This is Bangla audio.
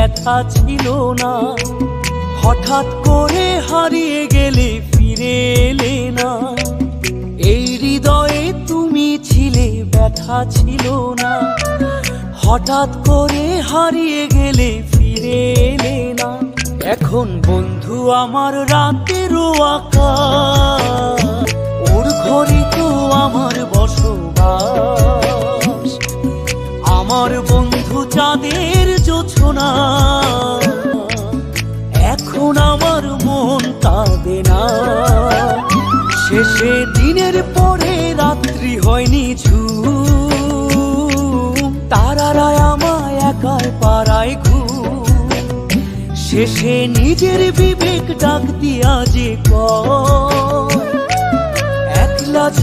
ব্যথা ছিল না। হঠাৎ করে হারিয়ে গেলে ফিরে এলে না। এই হৃদয়ে তুমি ছিলে, ব্যথা ছিল না। হঠাৎ করে হারিয়ে গেলে ফিরে এলে না। এখন বন্ধু, আমার রাতেরও আকাশ ওর ঘরে তো আমার বসবাস। আমার বন্ধু চাঁদের জোছনা এখন আমার মন কাঁদে না। শেষে দিনের পরে রাত্রি হয়নি ঝু তারারা আমায় একার পাড়ায় ঘু শেষে নিজের বিবেক ডাক দিয়া যে